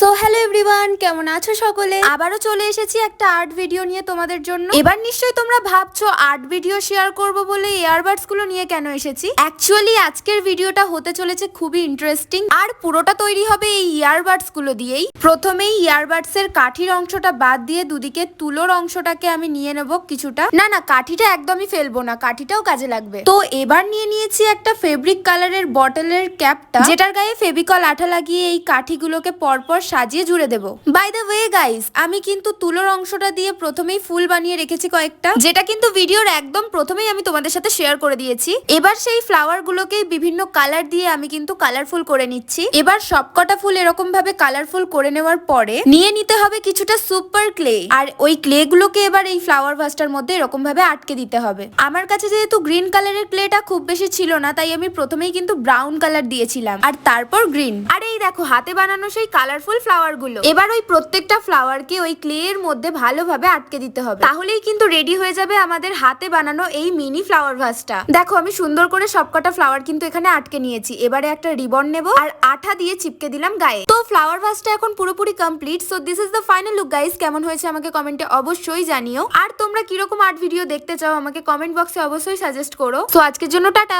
So hello everyone কেমন আছো সকলে? আবারও চলে এসেছি একটা আর্ট ভিডিও নিয়ে তোমাদের জন্য। এবার নিশ্চয়ই তোমরা ভাবছ আর্ট ভিডিও শেয়ার করব বলে ইয়ারবাডসগুলো নিয়ে কেন এসেছি? অ্যাকচুয়ালি আজকের ভিডিওটা হতে চলেছে খুবই ইন্টারেস্টিং আর পুরোটা তৈরি হবে এই ইয়ারবাডসগুলো দিয়েই। প্রথমেই ইয়ারবাডস এর কাঠির অংশটা বাদ দিয়ে দুদিকে তুলোর অংশটাকে আমি নিয়ে নেব কিছুটা। না না, কাঠিটা একদমই ফেলব না, কাঠিটাও কাজে লাগবে। তো এবার নিয়ে নিয়েছি একটা ফেব্রিক কালারের বটলের ক্যাপটা যেটার গায়ে ফেবিকল আঠা লাগিয়ে এই কাঠিগুলোকে পরপর সাজিয়ে জুড়ে দেব। বাই দ্য ওয়ে গাইস আমি কিন্তু তুলোর অংশটা দিয়ে প্রথমেই ফুল বানিয়ে রেখেছি কয়েকটা। যেটা কিন্তু ভিডিওর একদম প্রথমেই আমি তোমাদের সাথে শেয়ার করে দিয়েছি। এবার সেই ফ্লাওয়ার গুলোকে বিভিন্ন কালার দিয়ে আমি কিন্তু কালারফুল করে নিচ্ছি। এবার সবকটা ফুল এরকম ভাবে কালারফুল করে নেওয়ার পরে নিয়ে নিতে হবে কিছুটা সুপার ক্লে আর ওই ক্লে গুলোকে এবার এই ফ্লাওয়ার ভাসটার মধ্যে এরকম ভাবে আটকে দিতে হবে। আমার কাছে যেহেতু গ্রিন কালারের ক্লেটা খুব বেশি ছিল না, তাই আমি প্রথমেই কিন্তু ব্রাউন কালার দিয়েছিলাম। আর তারপর গ্রিন আর এই দেখো, হাতে বানানো সেই কালারফুল ফ্লাওয়ারগুলো। এবার ওই প্রত্যেকটা ফ্লাওয়ারকে ওই ক্লে এর মধ্যে ভালোভাবে আটকে দিতে হবে। তাহলেই কিন্তু রেডি হয়ে যাবে আমাদের হাতে বানানো এই মিনি ফ্লাওয়ার ভাসটা দেখো, আমি সুন্দর করে সবকটা ফ্লাওয়ার কিন্তু এখানে আটকে নিয়েছি। এবারে একটা রিবন নেব আর আঠা দিয়ে চিপকে দিলাম গায়ে। তো ফ্লাওয়ার ভাসটা এখন পুরোপুরি complete so this is the final look guys কেমন হয়েছে আমাকে কমেন্টে অবশ্যই জানিও। আর তোমরা কীরকম আর্ট ভিডিও দেখতে চাও, আমাকে কমেন্ট বক্সে অবশ্যই সাজেস্ট করো। সো আজকের জন্য টাটা।